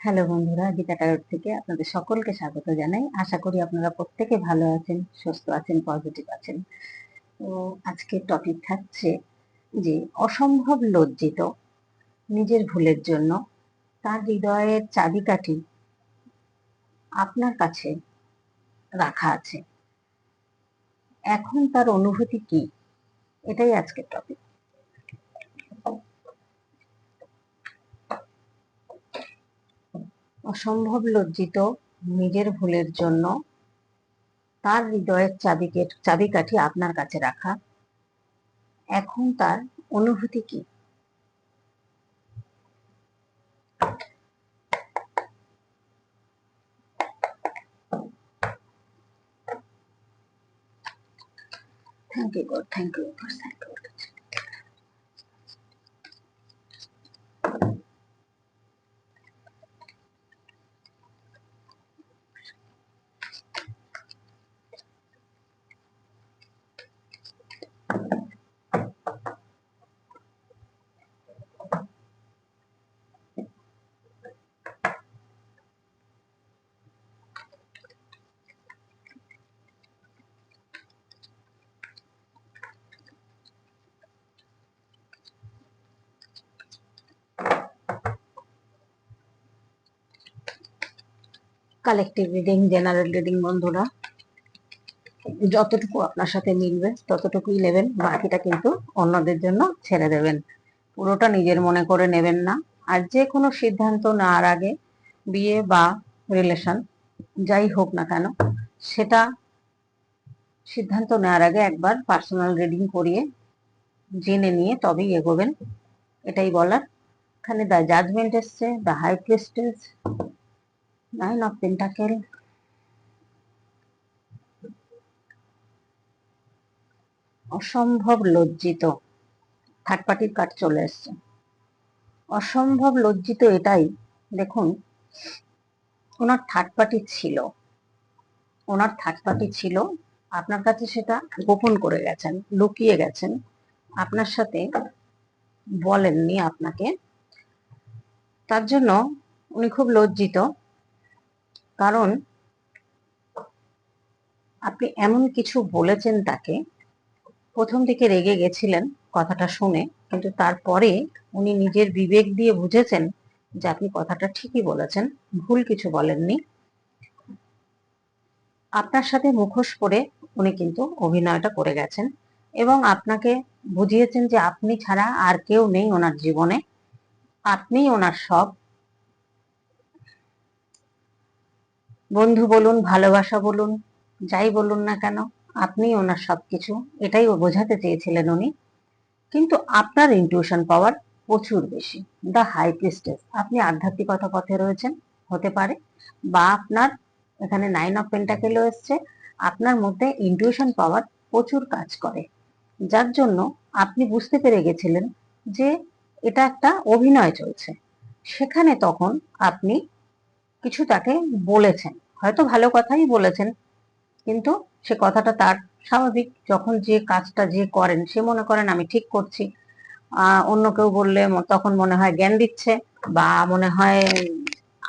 Hello বন্ধুরা, Gita tyre থেকে আপনাদের সকলকে স্বাগত জানাই। আশা করি আপনারা প্রত্যেকে ভালো আছেন, সুস্থ আছেন পজিটিভ আছেন। তো আজকের টপিক থাকছে যে অসম্ভব লজ্জিত নিজের ভুলের জন্য তার হৃদয়ের চাবিকাঠি আপনার কাছে রাখা আছে। এখন তার অনুভূতি কি? এটাই আজকের টপিক অসম্ভব লজ্জিত নিজের ভুলের জন্য তার হৃদয়ের চাবিকে চাবিকাঠি আপনার কাছে রাখা। এখন তার অনুভূতি কি? Thank you God thank you thank you collective reading general reading বন্ধুরা। যতটুকু আপনার সাথে মিলবে, ততটুকুই নেবেন, বাকিটা কিন্তু অন্যদের জন্য ছেড়ে দেবেন। পুরোটা নিজের মনে করে নেবেন না। আর যে কোনো সিদ্ধান্ত নেওয়ার আগে বিয়ে বা রিলেশন যাই হোক না কেন, সেটা সিদ্ধান্ত নেওয়ার আগে একবার পার্সোনাল রিডিং করিয়ে জেনে নিয়ে তবেই এগোবেন। এটাই বলার। এখানে দ্য জাজমেন্ট এসছে the high priestess nine of pentacle অসম্ভব লজ্জিত। থার্ড পার্টির কার্ড চলে এসছে। অসম্ভব লজ্জিত এটাই। দেখুন, ওনার থার্ড পার্টি ছিল। ওনার থার্ড পার্টি ছিল। আপনার কাছে সেটা গোপন করে গেছেন, লুকিয়ে গেছেন। আপনার সাথে বলেননি আপনাকে। তার জন্য উনি খুব লজ্জিত। কারণ আপনি এমন কিছু বলেছেন তাকে, প্রথম দিকে রেগে গেছিলেন কথাটা শুনে, কিন্তু তারপরে উনি নিজের বিবেক দিয়ে বুঝেছেন যে আপনি কথাটা ঠিকই বলেছেন, ভুল কিছু বলেননি। আপনার সাথে মুখোশ করে উনি কিন্তু অভিনয়টা করে গেছেন এবং আপনাকে বুঝিয়েছেন যে আপনি ছাড়া আর কেউ নেই ওনার জীবনে। আপনি ওনার সব। বন্ধু বলুন, ভালোবাসা বলুন, যাই বলুন না কেন, আপনি ওনার সবকিছু, এটাই ও বোঝাতে চেয়েছিলেন উনি। কিন্তু আপনার ইনটিউশন পাওয়ার প্রচুর বেশি। দ্য হাই প্রিস্টেস আপনি আধ্যাত্মিকতা পথে রয়েছেন, হতে পারে, বা আপনার এখানে নাইন অফ পেন্টাকেলও এসছে, আপনার মধ্যে ইনটিউশন পাওয়ার প্রচুর কাজ করে। যার জন্য আপনি বুঝতে পেরে গেছিলেন যে এটা একটা অভিনয় চলছে। সেখানে তখন আপনি কিছু তাকে বলেছেন। হয়তো ভালো কথাই বলেছেন, কিন্তু সে কথাটা তার স্বাভাবিক। যখন যে কাজটা যে করেন, সে মনে করেন, আমি ঠিক করছি। অন্য কেউ বললে তখন মনে হয় জ্ঞান দিচ্ছে বা মনে হয়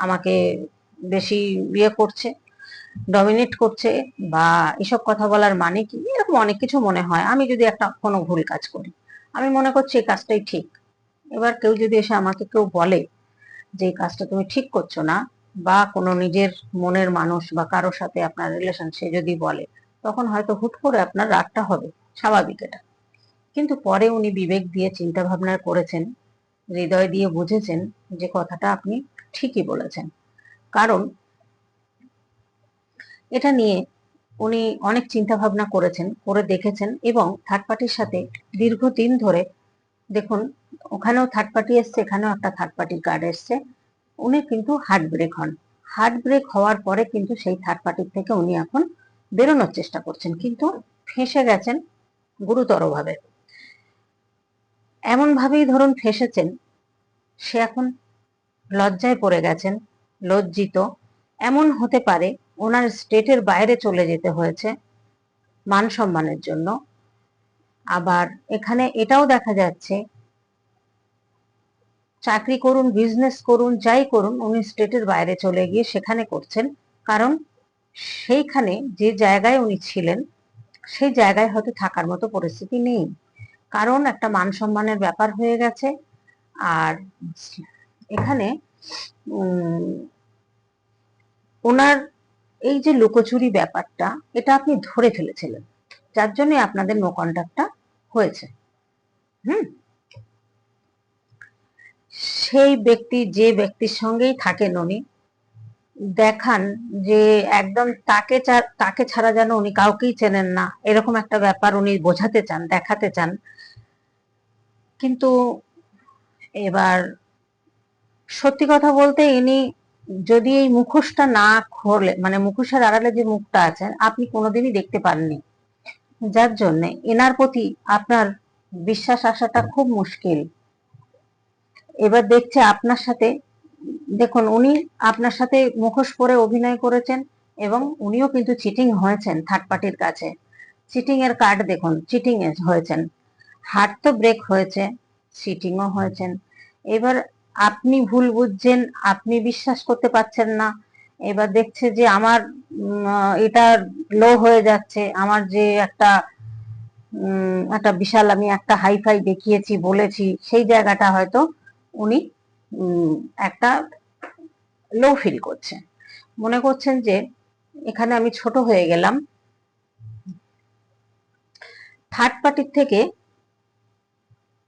আমাকে বেশি বিয়ে করছে ডমিনেট করছে বা এসব কথা বলার মানে কি? এরকম অনেক কিছু মনে হয়। আমি যদি একটা, কোনো ভুল কাজ করি, আমি মনে করছি এই কাজটাই ঠিক। এবার কেউ যদি এসে আমাকে কেউ বলে যে, এই কাজটা তুমি ঠিক করছ না বা কোনো নিজের মনের মানুষ বা কারোর সাথে আপনার রিলেশন সে যদি বলে, তখন হয়তো হুট করে আপনার রাগটা হবে, স্বাভাবিক এটা। কিন্তু পরে উনি বিবেক দিয়ে চিন্তা ভাবনা করেছেন, হৃদয় দিয়ে বুঝেছেন যে কথাটা আপনি ঠিকই বলেছেন। কারণ এটা নিয়ে উনি অনেক চিন্তা ভাবনা করেছেন, করে দেখেছেন এবং থার্ড পার্টির সাথে দীর্ঘদিন ধরে দেখুন, ওখানেও থার্ড পার্টি এসছে, এখানেও একটা থার্ড পার্টির কার্ড এসছে। উনি কিন্তু হার্ট ব্রেক হন। হার্ট ব্রেক হওয়ার পরে কিন্তু সেই থার্ড পার্টির থেকে উনি এখন বেরোনোর চেষ্টা করছেন, কিন্তু ফেঁসে গেছেন গুরুতরভাবে। এমন ভাবেই ধরুন ফেঁসেছেন, সে এখন লজ্জায় পড়ে গেছেন, লজ্জিত। এমন হতে পারে ওনার স্টেটের বাইরে চলে যেতে হয়েছে মান সম্মানের জন্য। আবার এখানে এটাও দেখা যাচ্ছে চাকরি করুন বিজনেস করুন, যাই করুন, উনি স্টেটের বাইরে চলে গিয়ে সেখানে করছেন। কারণ সেইখানে যে জায়গায় উনি ছিলেন, সেই জায়গায় হয়তো থাকার মতো পরিস্থিতি নেই। কারণ একটা মান সম্মানের ব্যাপার হয়ে গেছে। আর এখানে ওনার এই যে লুকোচুরি ব্যাপারটা, এটা আপনি ধরে ফেলেছিলেন। যার জন্য আপনাদের নো কন্ট্যাক্টটা হয়েছে। হুম? সেই ব্যক্তি যে ব্যক্তির সঙ্গেই থাকেন উনি, দেখান যে একদম তাকে তাকে ছাড়া যেন উনি কাউকেই চেনেন না, এরকম একটা ব্যাপার উনি বোঝাতে চান, দেখাতে চান। কিন্তু এবার সত্যি কথা বলতে ইনি যদি এই মুখোশটা না খোলে মানে মুখোশের আড়ালে যে মুখটা আছে, আপনি কোনোদিনই দেখতে পাননি। যার জন্য এনার প্রতি আপনার বিশ্বাস আসাটা খুব মুশকিল। এবার দেখছে আপনার সাথে, দেখুন, উনি আপনার সাথে মুখোশ পরে অভিনয় করেছেন এবং উনিও কিন্তু চিটিং হয়েছেন থার্ড পার্টির কাছে। চিটিং এর কার্ড দেখুন চিটিং হয়েছেন। হার্ট তো ব্রেক হয়েছে চিটিংও হয়েছেন। এবার আপনি ভুল বুঝছেন, আপনি বিশ্বাস করতে পারছেন না। এবার দেখছে যে আমার এটা লো হয়ে যাচ্ছে, আমার যে একটা একটা বিশাল আমি একটা হাইফাই দেখিয়েছি, বলেছি, সেই জায়গাটা হয়তো উনি একটা লো ফিল করছেন। মনে করছেন যে, এখানে আমি ছোট হয়ে গেলাম। থার্ড পার্টির থেকে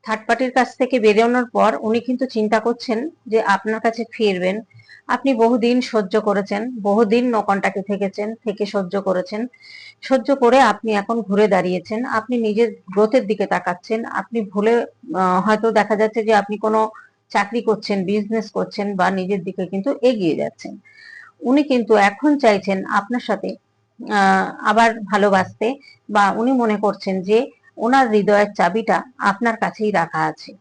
থার্ড পার্টির কাছ থেকে বেরোনোর পর উনি কিন্তু চিন্তা করছেন যে, আপনার কাছে ফিরবেন। আপনি বহুদিন সহ্য করেছেন, বহুদিন নকনটাকে থেকেছেন, থেকে সহ্য করেছেন। সহ্য করে আপনি এখন ঘুরে দাঁড়িয়েছেন। আপনি নিজের গ্রোথের দিকে তাকাচ্ছেন। আপনি ভুলে হয়তো দেখা যাচ্ছে যে, আপনি কোনো চাকরি করছেন বিজনেস করছেন বা নিজের দিকে কিন্তু এগিয়ে যাচ্ছেন। উনি কিন্তু এখন চাইছেন আপনার সাথে আবার ভালোবাসতে বা উনি মনে করছেন যে ওনার হৃদয়ের চাবিটা আপনার কাছেই রাখা আছে।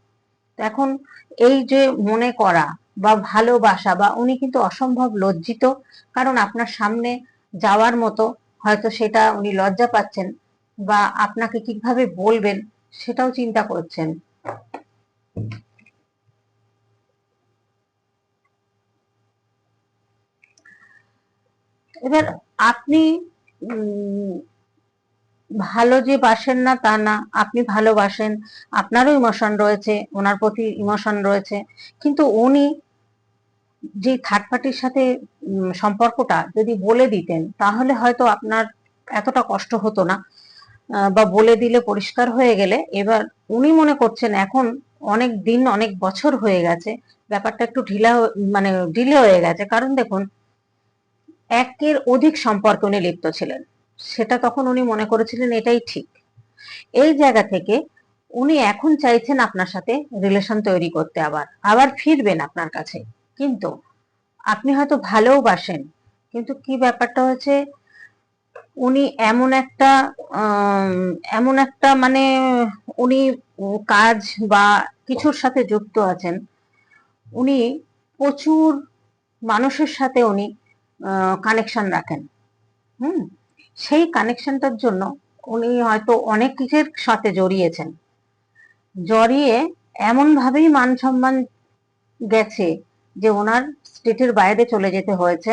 এখন এই যে মনে করা বা ভালোবাসা বা উনি কিন্তু অসম্ভব লজ্জিত, কারণ আপনার সামনে যাওয়ার মতো হয়তো সেটা উনি লজ্জা পাচ্ছেন বা আপনাকে কীভাবে বলবেন সেটাও চিন্তা করছেন। এবার আপনি ভালো যে বাসেন না তা না, আপনি ভালোবাসেন, আপনারও ইমোশন রয়েছে, ওনার প্রতি ইমোশন রয়েছে, কিন্তু উনি যে থার্ড পার্টির সাথে সম্পর্কটা যদি বলে দিতেন, তাহলে হয়তো আপনার এতটা কষ্ট হতো না বা বলে দিলে পরিষ্কার হয়ে গেলে, এবার উনি মনে করছেন এখন অনেক দিন, অনেক বছর হয়ে গেছে, ব্যাপারটা একটু ঢিলা মানে ঢিলে হয়ে গেছে। কারণ দেখুন একের অধিক সম্পর্কে উনি লিপ্ত ছিলেন। সেটা তখন উনি মনে করেছিলেন এটাই ঠিক। এই জায়গা থেকে উনি এখন চাইছেন আপনার সাথে রিলেশন তৈরি করতে আবার। আবার ফিরবেন আপনার কাছে। কিন্তু আপনি হয়তো ভালোবাসেন, কিন্তু কি ব্যাপারটা হচ্ছে উনি এমন একটা এমন একটা মানে উনি কাজ বা কিছুর সাথে যুক্ত আছেন। উনি প্রচুর মানুষের সাথে উনি কানেকশন রাখেন। হুম? সেই কানেকশনটার জন্য উনি হয়তো অনেক কিছুর সাথে জড়িয়েছেন। জড়িয়ে এমনভাবেই মান সম্মান গেছে যে ওনার স্টেটের বাইরে চলে যেতে হয়েছে।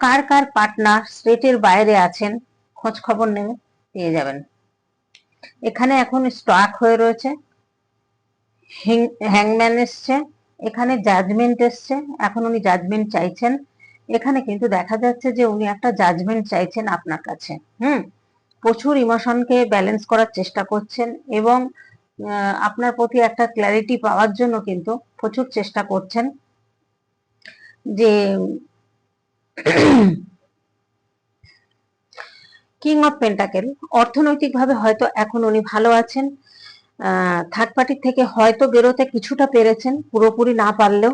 কার কার পার্টনার স্টেটের বাইরে আছেন খোঁজ খবর নেবে পেয়ে যাবেন। এখানে এখন স্টক হয়ে রয়েছে। হ্যাংম্যান এসছে। এখানে জাজমেন্ট এসছে। এখন উনি জাজমেন্ট চাইছেন। এখানে কিন্তু দেখা যাচ্ছে যে উনি একটা জাজমেন্ট চাইছেন আপনার কাছে, হুম? প্রচুর ইমোশনকে ব্যালেন্স করার চেষ্টা করছেন এবং আপনার প্রতি একটা ক্ল্যারিটি পাওয়ার জন্য কিন্তু প্রচুর চেষ্টা করছেন যে কিং অফ পেন্টাকেল অর্থনৈতিকভাবে হয়তো এখন উনি ভালো আছেন থার্ড পার্টির থেকে হয়তো বেরোতে কিছুটা পেরেছেন, পুরোপুরি না পারলেও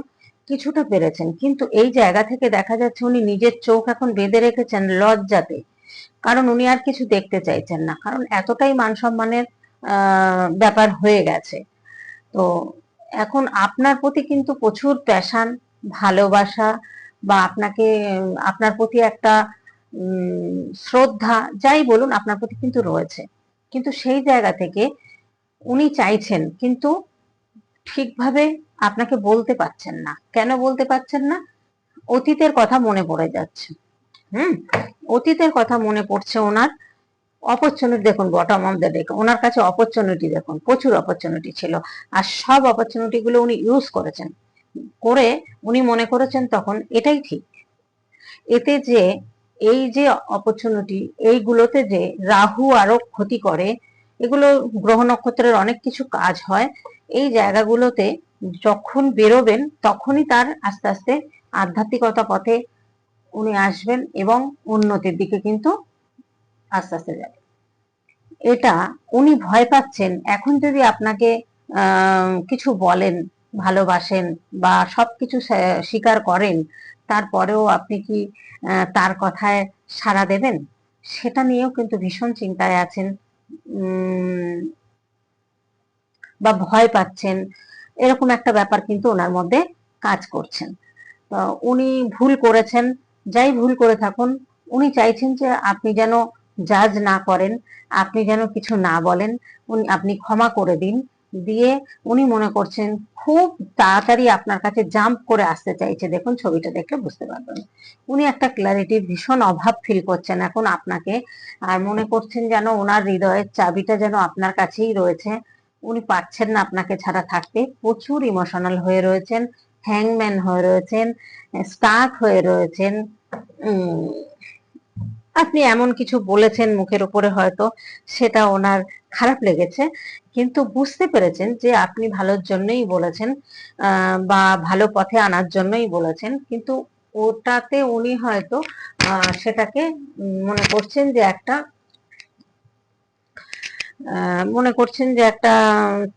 কিছুটা পেরেছেন। কিন্তু এই জায়গা থেকে দেখা যাচ্ছে উনি নিজের চোখ এখন বেঁধে রেখেছেন লজ্জাতে। কারণ উনি আর কিছু দেখতে চাইছেন না। কারণ এতটাই মান সম্মানের ব্যাপার হয়ে গেছে। তো এখন আপনার প্রতি কিন্তু প্রচুর প্যাশান ভালোবাসা বা আপনাকে, আপনার প্রতি একটা শ্রদ্ধা, যাই বলুন আপনার প্রতি কিন্তু রয়েছে। কিন্তু সেই জায়গা থেকে উনি চাইছেন, কিন্তু ঠিকভাবে আপনাকে বলতে পারছেন না। কেন বলতে পারছেন না? অতীতের কথা মনে পড়ে যাচ্ছে। হুম? অতীতের কথা মনে পড়ছে ওনার। অপরচুনিটি দেখুন বটম অফ দ্য ডেক ওনার কাছে অপরচুনিটি দেখুন, প্রচুর অপরচুনিটি ছিল। আর সব অপরচুনিটি গুলো উনি ইউজ করেছেন। করে উনি মনে করেছেন তখন এটাই ঠিক। এতে যে এই যে অপরচুনিটি এইগুলোতে যে রাহু আরও ক্ষতি করে, এগুলো গ্রহ নক্ষত্রের অনেক কিছু কাজ হয়। এই জায়গাগুলোতে যখন বেরোবেন, তখনই তার আস্তে আস্তে আধ্যাত্মিকতা পথে উনি আসবেন এবং উন্নতির দিকে কিন্তু আস্তে আস্তে যাবে এটা উনি ভয় পাচ্ছেন। এখন যদি আপনাকে কিছু বলেন, ভালোবাসেন বা সবকিছু স্বীকার করেন, তারপরেও আপনি কি তার কথায় সাড়া দেবেন? সেটা নিয়েও কিন্তু ভীষণ চিন্তায় আছেন বা ভয় পাচ্ছেন, এরকম একটা ব্যাপার কিন্তু ওনার মধ্যে কাজ করছেন। উনি ভুল করেছেন, যাই ভুল করে থাকুন, উনি চাইছেন যে আপনি যেন জাজ না করেন, আপনি যেন কিছু না বলেন, উনি, আপনি ক্ষমা করে দিন, দিয়ে উনি মনে করছেন খুব তাড়াতাড়ি আপনার কাছে জাম্প করে আসতে চাইছে। দেখুন, ছবিটা দেখলে বুঝতে পারবেন। উনি একটা ক্ল্যারিটির ভীষণ অভাব ফিল করছেন এখন আপনাকে, আর মনে করছেন যেন ওনার হৃদয়ের চাবিটা যেন আপনার কাছেই রয়েছে। উনি পারছেন না আপনাকে ছাড়া থাকতে। প্রচুর ইমোশনাল হয়ে রয়েছেন হ্যাংম্যান হয়ে রয়েছেন স্টাক হয়ে রয়েছেন। আপনি এমন কিছু বলেছেন মুখের উপরে হয়তো, সেটা ওনার খারাপ লেগেছে। কিন্তু বুঝতে পেরেছেন যে আপনি ভালোর জন্যই বলেছেন বা ভালো পথে আনার জন্যই বলেছেন। কিন্তু ওটাতে উনি হয়তো সেটাকে মনে করছেন যে একটা মনে করছেন যে একটা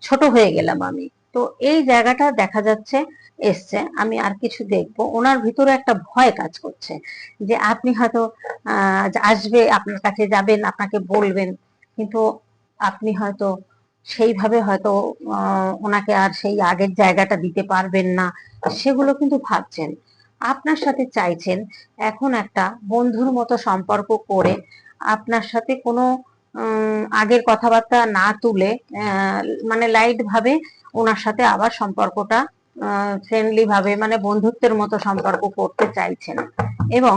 ছোট হয়ে গেলাম আমি। তো এই জায়গাটা দেখা যাচ্ছে, এসছে, আমি আর কিছু দেখব। ওনার ভিতরে একটা ভয় কাজ করছে যে আপনি হয়তো আসবে, আপনার কাছে যাবেন, আপনাকে বলবেন, কিন্তু আপনি হয়তো সেইভাবে হয়তো ওনাকে আর সেই আগের জায়গাটা দিতে পারবেন না, সেগুলো কিন্তু ভাবছেন। আপনার সাথে চাইছেন এখন একটা বন্ধুর মতো সম্পর্ক করে আপনার সাথে কোনো আগের কথাবার্তা না তুলে মানে লাইট ভাবে ওনার সাথে আবার সম্পর্কটা ফ্রেন্ডলি ভাবে মানে বন্ধুত্বের মতো সম্পর্ক করতে চাইছেন। এবং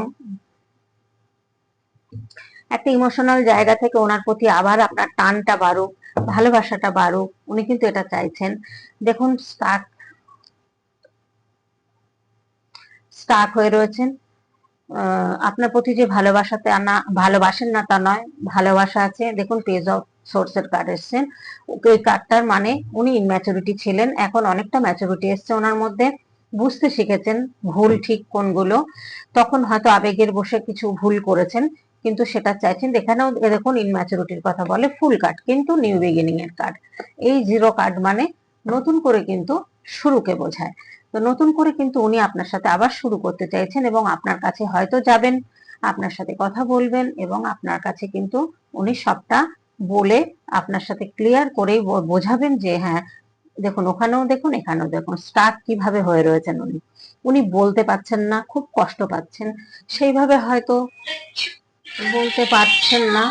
একটা ইমোশনাল জায়গা থেকে ওনার প্রতি আবার আপনার টানটা বাড়ুক, ভালোবাসাটা বাড়ুক, উনি কিন্তু এটা চাইছেন। দেখুন স্টার্ক স্টার্ক হয়ে রয়েছেন। আপনার প্রতি যে ভালোবাসাতে আনা, ভালোবাসেন না তা নয়, ভালোবাসা আছে। দেখুন পেজ অফ সোর্সের কার্ড এসছেন। ওই কার্ডটার মানে উনি ইনম্যাচুরিটি ছিলেন, এখন অনেকটা ম্যাচুরিটি এসছে ওনার মধ্যে। বুঝতে শিখেছেন ভুল ঠিক কোনগুলো। তখন হয়তো আবেগের বসে কিছু ভুল করেছেন, কিন্তু সেটা চাইছেন। এখানেও দেখুন ইনম্যাচুরিটির কথা বলে ফুল কার্ড কিন্তু নিউ বিগিনিং এর কার্ড এই জিরো কার্ড মানে নতুন করে কিন্তু শুরুকে বোঝায়। তো নতুন করে কিন্তু উনি আপনার সাথে আবার শুরু করতে চাইছেন এবং আপনার কাছে হয়তো যাবেন, আপনার সাথে কথা বলবেন এবং আপনার কাছে কিন্তু উনি সবটা বলে আপনার সাথে ক্লিয়ার করেই বোঝাবেন যে হ্যাঁ দেখুন ওখানেও দেখুন, এখানেও দেখুন স্টার্ট কীভাবে হয়ে রয়েছেন উনি। উনি বলতে পাচ্ছেন না, খুব কষ্ট পাচ্ছেন, সেইভাবে হয়তো বলতে পারছেন না।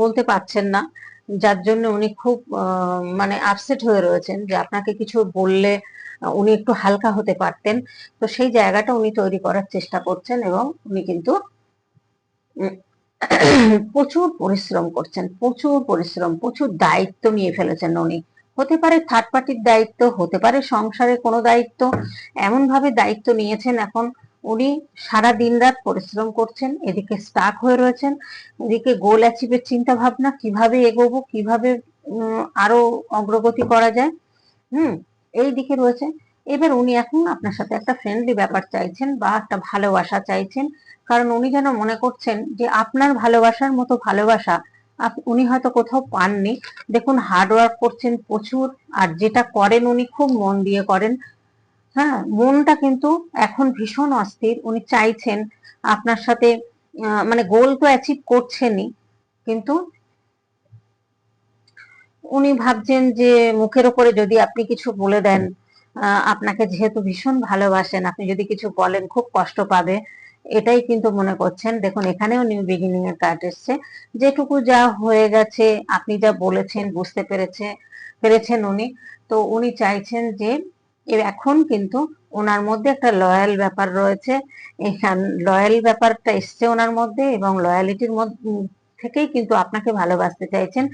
বলতে পারছেন না। যার জন্য উনি খুব মানে আপসেট হয়ে রয়েছেন যে আপনাকে কিছু বললে উনি একটু হালকা হতে পারতেন। তো সেই জায়গাটা উনি তৈরি করার চেষ্টা করছেন এবং উনি কিন্তু প্রচুর পরিশ্রম করছেন, প্রচুর পরিশ্রম, প্রচুর দায়িত্ব নিয়ে ফেলেছেন উনি। হতে পারে থার্ড পার্টির দায়িত্ব, হতে পারে সংসারে কোনো দায়িত্ব এমন ভাবে দায়িত্ব নিয়েছেন এখন উনি সারা দিন রাত পরিশ্রম করছেন, এদিকে স্টাক হয়ে রয়েছেন, এদিকে গোল অ্যাচিভের চিন্তা ভাবনা কীভাবে এগোবো, কীভাবে আরও অগ্রগতি করা যায়, হুম, এই দিকে রয়েছে। এবার উনি এখন আপনার সাথে একটা ফ্রেন্ডলি ব্যাপার চাইছেন বা একটা ভালোবাসা চাইছেন, কারণ উনি যেন মনে করছেন যে আপনার ভালোবাসার মতো ভালোবাসা উনি হয়তো কোথাও পাননি। দেখুন হার্ডওয়ার্ক করছেন প্রচুর, আর যেটা করেন উনি খুব মন দিয়ে করেন। হ্যাঁ মনটা কিন্তু এখন ভীষণ অস্থির। উনি চাইছেন আপনার সাথে মানে গোল তো অ্যাচিভ করছেনই, কিন্তু উনি ভাবছেন যে মুখের ওপরে যদি আপনি কিছু বলে দেন আপনাকে যেহেতু ভীষণ ভালোবাসেন, আপনি যদি কিছু বলেন, খুব কষ্ট পাবে। এটাই কিন্তু মনে করছেন। দেখুন, এখানেও নিউ বিগিনিং এর কার্ড এসছে। যেটুকু যা হয়ে গেছে, আপনি যা বলেছেন, বুঝতে পেরেছে, পেরেছেন উনি। তো উনি চাইছেন যে এখন কিন্তু ওনার মধ্যে একটা লয়াল ব্যাপার রয়েছে। লয়াল ব্যাপারটা এসছে ওনার মধ্যে এবং লয়ালিটির থেকেই কিন্তু আপনাকে ভালোবাসতে চাইছেন।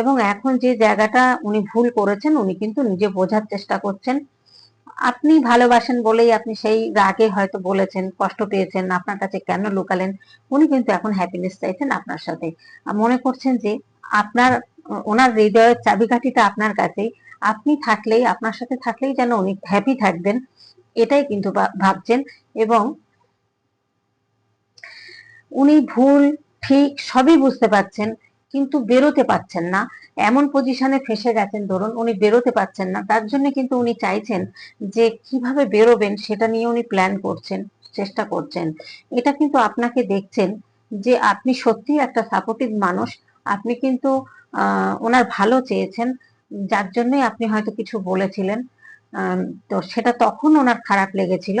এবং এখন যে জায়গাটা উনি ভুল করেছেন, উনি কিন্তু নিজে বোঝার চেষ্টা করছেন। আপনি ভালোবাসেন বলেই আপনি সেই রাগে হয়তো বলেছেন, কষ্ট পেয়েছেন, আপনার কাছে কেন লুকালেন? উনি কিন্তু এখন হ্যাপিনেস চাইছেন আপনার সাথে। মনে করছেন যে আপনার, ওনার হৃদয়ের চাবিকাঠিটা আপনার কাছেই। আপনি থাকলেই, আপনার সাথে থাকলেই যেন উনি হ্যাপি থাকবেন, এটাই কিন্তু ভাবছেন এবং উনি ভুল, ঠিক সবই বুঝতে পারছেন কিন্তু বেরোতে পারছেন না। এমন পজিশনে ফেসে গেছেন, ধরুন উনি বেরোতে পারছেন না, তার জন্য কিন্তু উনি চাইছেন যে কীভাবে বেরোবেন সেটা নিয়ে উনি প্ল্যান করছেন, চেষ্টা করছেন। এটা কিন্তু আপনাকে দেখছেন যে আপনি সত্যি একটা সাপোর্টিভ মানুষ, আপনি কিন্তু ওনার ভালো চেয়েছেন যার জন্যই আপনি হয়তো কিছু বলেছিলেন। তো সেটা তখন ওনার খারাপ লেগেছিল।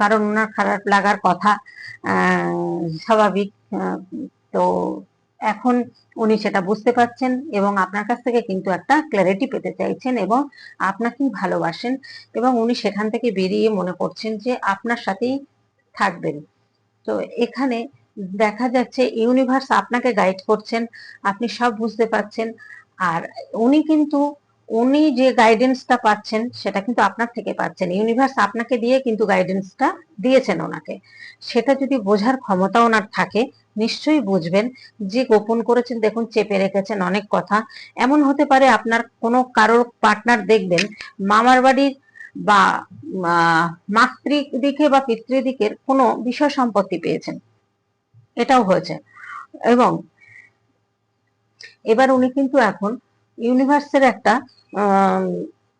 কারণ ওনার খারাপ লাগার কথা স্বাভাবিক। তো এখন উনি সেটা বুঝতে পারছেন এবং আপনার কাছ থেকে কিন্তু একটা ক্ল্যারিটি পেতে চাইছেন এবং আপনাকেই ভালোবাসেন এবং উনি সেখান থেকে বেরিয়ে মনে করছেন যে আপনার সাথেই থাকবেন। তো এখানে দেখা যাচ্ছে ইউনিভার্স আপনাকে গাইড করছেন, আপনি সব বুঝতে পারছেন। আর উনি কিন্তু, উনি যে গাইডেন্সটা পাচ্ছেন, সেটা কিন্তু আপনার থেকে পাচ্ছেন। ইউনিভার্স আপনাকে দিয়ে কিন্তু গাইডেন্সটা দিয়েছেন ওনাকে। সেটা যদি বোঝার ক্ষমতা ওনার থাকে, নিশ্চয়ই বুঝবেন যে গোপন করেছেন, দেখুন, চেপে রেখেছেন অনেক কথা। এমন হতে পারে আপনার কোনো কারোর পার্টনার দেখবেন, মামার বাড়ির বা মাতৃদিকে বা পিতৃদিকের কোনো বিষয় সম্পত্তি পেয়েছেন। এটাও হয়েছে। এবং এবার উনি কিন্তু এখন ইউনিভার্সের একটা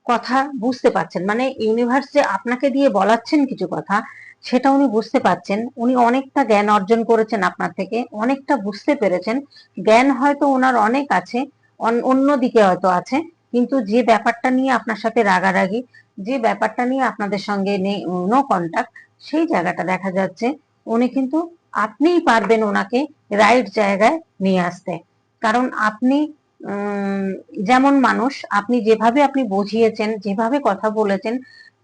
কথা বুঝতে পারছেন। মানে ইউনিভার্স যে আপনাকে দিয়ে বলাচ্ছেন কিছু কথা, সেটা উনি বুঝতে পারছেন। উনি অনেকটা জ্ঞান অর্জন করেছেন আপনার থেকে, অনেকটা বুঝতে পেরেছেন। জ্ঞান হয়তো ওনার অনেক আছে অন্য দিকে হয়তো আছে, কিন্তু যে ব্যাপারটা নিয়ে আপনার সাথে রাগারাগি, যে ব্যাপারটা নিয়ে আপনাদের সঙ্গে নো কন্ট্যাক্ট সেই জায়গাটা দেখা যাচ্ছে। উনি কিন্তু আপনিই পারবেন ওনাকে রাইট জায়গায় নিয়ে আসতে। কারণ আপনি যেমন মানুষ, আপনি যেভাবে আপনি বুঝিয়েছেন, যেভাবে কথা বলেছেন,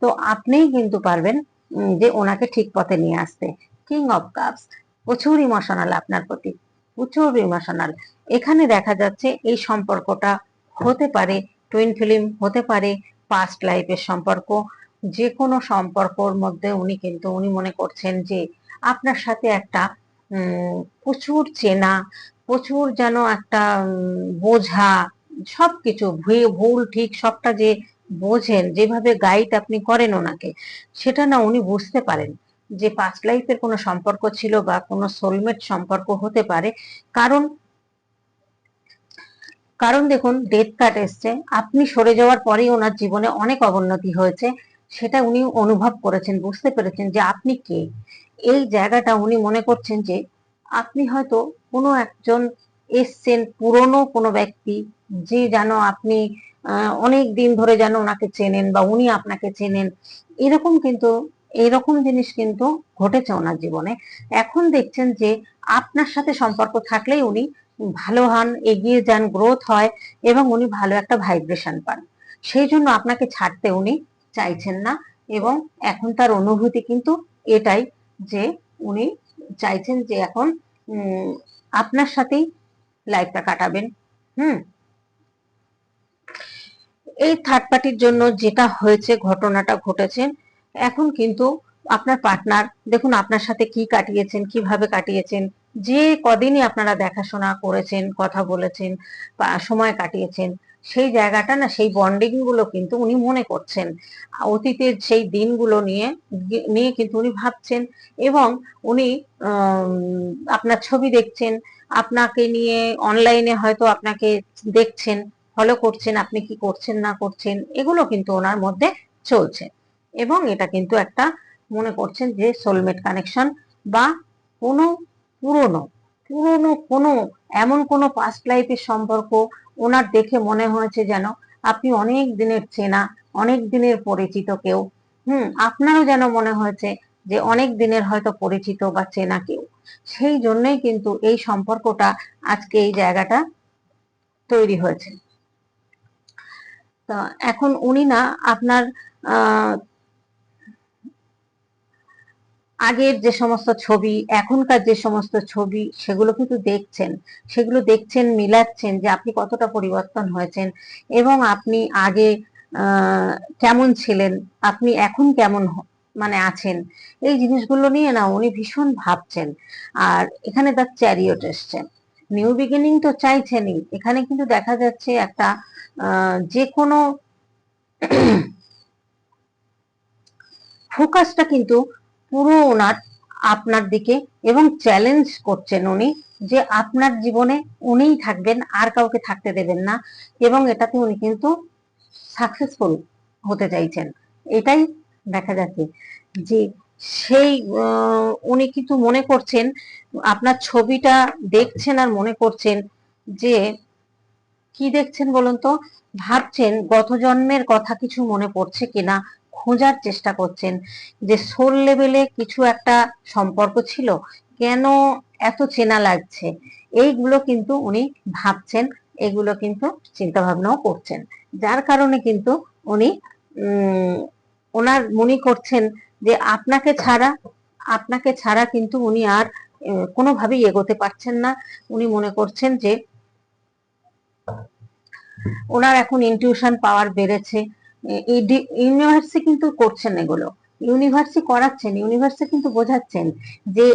তো আপনিই কিন্তু পারবেন যে ওনাকে ঠিক পথে নিয়ে আসতে। কিং অফ কাপস প্রচুর ইমোশনাল আপনার প্রতি, প্রচুর ইমোশনাল এখানে দেখা যাচ্ছে এই সম্পর্কটা হতে পারে টুইন ফিল্ম হতে পারে পাস্ট লাইফের সম্পর্ক যে কোনো সম্পর্কর মধ্যে উনি কিন্তু, উনি মনে করছেন যে আপনার সাথে একটা প্রচুর চেনা প্রচুর যেন একটা বোঝা, সবকিছু ভুল ঠিক সবটা যে বোঝেন, যেভাবে গাইড আপনি করেন ওনাকে, সেটা না উনি বুঝতে পারেন। যে পাস্ট লাইফের কোনো সম্পর্ক ছিল বা কোনো সোলমেট সম্পর্ক হতে পারে, কারণ কারণ দেখুন ডেথ কার্ড এসছে, আপনি সরে যাওয়ার পরেই ওনার জীবনে অনেক অবনতি হয়েছে, সেটা উনি অনুভব করেছেন, বুঝতে পেরেছেন যে আপনি কে। এই জায়গাটা উনি মনে করছেন যে আপনি হয়তো কোনো একজন এসছেন পুরনো কোনো ব্যক্তি যে যেন আপনি অনেক দিন ধরে যেন ওনাকে চেনেন বা উনি আপনাকে চেনেন। এরকম কিন্তু, এরকম জিনিস কিন্তু ঘটেছে ওনার জীবনে। এখন দেখছেন যে আপনার সাথে সম্পর্ক থাকলেই উনি ভালো হন, এগিয়ে যান গ্রোথ হয় এবং উনি ভালো একটা ভাইব্রেশন পান। সেই জন্য আপনাকে ছাড়তে উনি চাইছেন না এবং এখন তার অনুভূতি কিন্তু এটাই যে উনি চাইছেন যে এখন আপনার সাথেই লাইফটা কাটাবেন। হুম? এই থার্ড পার্টির জন্য যেটা হয়েছে, ঘটনাটা ঘটেছে, এখন কিন্তু আপনার পার্টনার দেখুন আপনার সাথে কি কাটিয়েছেন, কীভাবে কাটিয়েছেন, যে কদিনই আপনারা দেখাশোনা করেছেন, কথা বলেছেন সময় কাটিয়েছেন সেই জায়গাটা না, সেই বন্ডিংগুলো কিন্তু উনি মনে করছেন। অতীতের সেই দিনগুলো নিয়ে নিয়ে কিন্তু উনি ভাবছেন এবং উনি আপনার ছবি দেখছেন, আপনাকে নিয়ে অনলাইনে হয়তো আপনাকে দেখছেন ফলো করছেন, আপনি কি করছেন, না করছেন, এগুলো কিন্তু ওনার মধ্যে চলছে। এবং এটা কিন্তু একটা মনে করছেন যে সোলমেট কানেকশন বা কোনো পুরনো পুরনো কোনো, এমন কোনো পাস্ট লাইফের সম্পর্ক ওনার দেখে মনে হয়েছে যেন আপনি অনেক দিনের চেনা, অনেক দিনের পরিচিত কেউ। হুম, আপনারও যেন মনে হয়েছে যে অনেক দিনের হয়তো পরিচিত বা চেনা কেউ। সেই জন্যই কিন্তু এই সম্পর্কটা আজকে এই জায়গাটা তৈরি হয়েছে। তা এখন উনি না আপনার আগের যে সমস্ত ছবি, এখনকার যে সমস্ত ছবি, সেগুলো কিন্তু দেখছেন। সেগুলো দেখছেন, মিলাচ্ছেন যে আপনি কতটা পরিবর্তন হয়েছেন এবং আপনি আগে কেমন ছিলেন, আপনি এখন কেমন মানে আছেন, এই জিনিসগুলো নিয়ে না উনি ভীষণ ভাবছেন। আর এখানে তার চ্যারিয়ট এসছেন নিউ বিগিনিং তো চাইছেনই। এখানে কিন্তু দেখা যাচ্ছে একটা যে কোনো ফোকাসটা কিন্তু পুরো ওনার আপনার দিকে এবং চ্যালেঞ্জ করছেন উনি যে আপনার জীবনে উনিই থাকবেন, আর কাউকে থাকতে দেবেন না এবং এটাতে উনি কিন্তু সাকসেসফুল হতে চাইছেন। এটাই দেখা যাচ্ছে যে সেই উনি কিন্তু মনে করছেন, আপনার ছবিটা দেখছেন আর মনে করছেন যে কি দেখছেন বলুন তো? ভাবছেন গত জন্মের কথা কিছু মনে পড়ছে কিনা? খোঁজার চেষ্টা করছেন যে সোল লেভেলে কিছু একটা সম্পর্ক ছিল, কেন এত চেনা লাগছে? এইগুলো কিন্তু উনি ভাবছেন এগুলো কিন্তু চিন্তা ভাবনাও করছেন। যার কারণে কিন্তু উনি ওনার মনে করছেন যে আপনাকে ছাড়া আপনাকে ছাড়া কিন্তু উনি আর কোনোভাবেই এগোতে পারছেন না। উনি মনে করছেন যে, ওনার এখন ইনটিউশন পাওয়ার বেড়েছে। ইউনিভার্সিটি কিন্তু করছেন এগুলো। ইউনিভার্সিটি করাচ্ছেন ইউনিভার্সিটি কিন্তু বোঝাচ্ছেন যে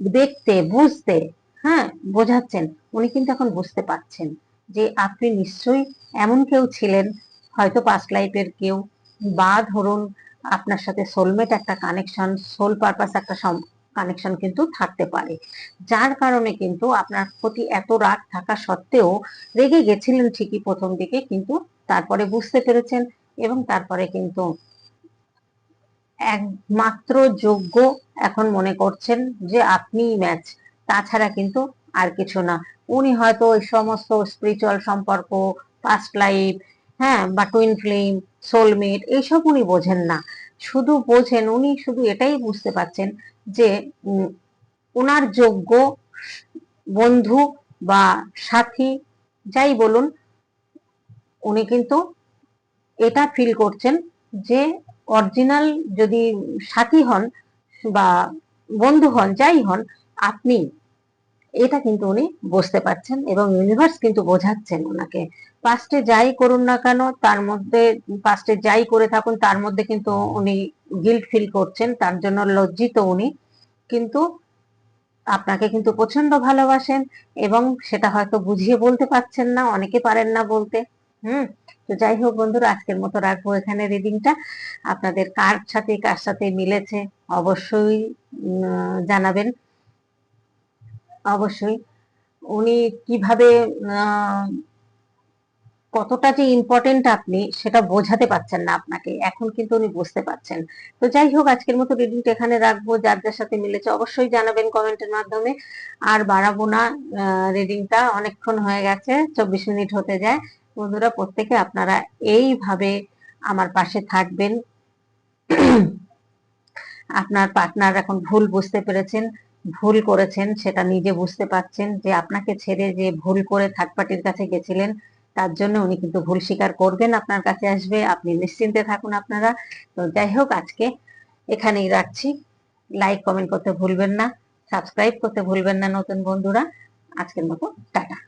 দেখতে, বুঝতে হ্যাঁ বোঝাচ্ছেন। উনি কিন্তু এখন বুঝতে পারছেন যে আপনি নিশ্চয়ই এমন কেউ ছিলেন, হয়তো পাস্ট লাইফের কেউ, বা ধরুন আপনার সাথে সোলমেট একটা কানেকশন সোল পারপাস একটা কানেকশন কিন্তু থাকতে পারে। যার কারণে কিন্তু আপনার প্রতি এত রাগ থাকা সত্ত্বেও রেগে গেছিলেন ঠিকই প্রথম দিকে, কিন্তু তারপরে বুঝতে পেরেছেন এবং তারপরে কিন্তু একমাত্র যোগ্য এখন মনে করছেন যে আপনি ম্যাচ তাছাড়া কিন্তু আর কিছু না। উনি হয়তো ওই সমস্ত স্পিরিচুয়াল সম্পর্ক পাস্ট লাইফ হ্যাঁ বা টুইন ফ্লেম সোলমেট এইসব উনি বোঝেন না। শুধু বোঝেন, উনি শুধু এটাই বুঝতে পারছেন যে ওনার যোগ্য বন্ধু বা সাথী, যাই বলুন উনি কিন্তু এটা ফিল করছেন যে অরিজিনাল যদি সাথী হন বা বন্ধু হন, যাই হন, আপনি এটা কিন্তু উনি বুঝতে পারছেন এবং ইউনিভার্স কিন্তু বোঝাচ্ছেন ওনাকে। পাস্টে যাই করুন না কেন, তার মধ্যে পাস্টে যাই করে থাকুন, তার মধ্যে কিন্তু উনি গিল্ট ফিল করছেন, তার জন্য লজ্জিত উনি। কিন্তু আপনাকে কিন্তু প্রচণ্ড ভালোবাসেন এবং সেটা হয়তো বুঝিয়ে বলতে পারছেন না, অনেকে পারেন না বলতে। হুম, তো যাই হোক বন্ধুরা, আজকের মতো রাখব এখানে রিডিংটা আপনাদের কার সাথে কার সাথে মিলেছে অবশ্যই জানাবেন। অবশ্যই। উনি কীভাবে কতটা যে ইম্পর্টেন্ট আপনি সেটা বোঝাতে পারছেন না আপনাকে। এখন কিন্তু উনি বুঝতে পারছেন। তো যাই হোক, আজকের মতো রিডিংটা এখানে রাখব। যার যার সাথে মিলেছে অবশ্যই জানাবেন কমেন্টের মাধ্যমে। আর বাড়াবো না রিডিংটা অনেকক্ষণ হয়ে গেছে, চব্বিশ মিনিট হতে যায়। বন্ধুরা, প্রত্যেকে আপনারা এইভাবে আমার পাশে থাকবেন। আপনার পার্টনার এখন ভুল বুঝতে পেরেছেন, ভুল করেছেন, সেটা নিজে বুঝতে পারছেন যে আপনাকে ছেড়ে যে ভুল করে থার্ড পার্টির কাছে গেছিলেন, তার জন্য উনি কিন্তু ভুল স্বীকার করবেন, আপনার কাছে আসবে। আপনি নিশ্চিন্তে থাকুন আপনারা। তো যাই হোক, আজকে এখানেই রাখছি। লাইক কমেন্ট করতে ভুলবেন না সাবস্ক্রাইব করতে ভুলবেন না নতুন বন্ধুরা। আজকের মতো, টাটা।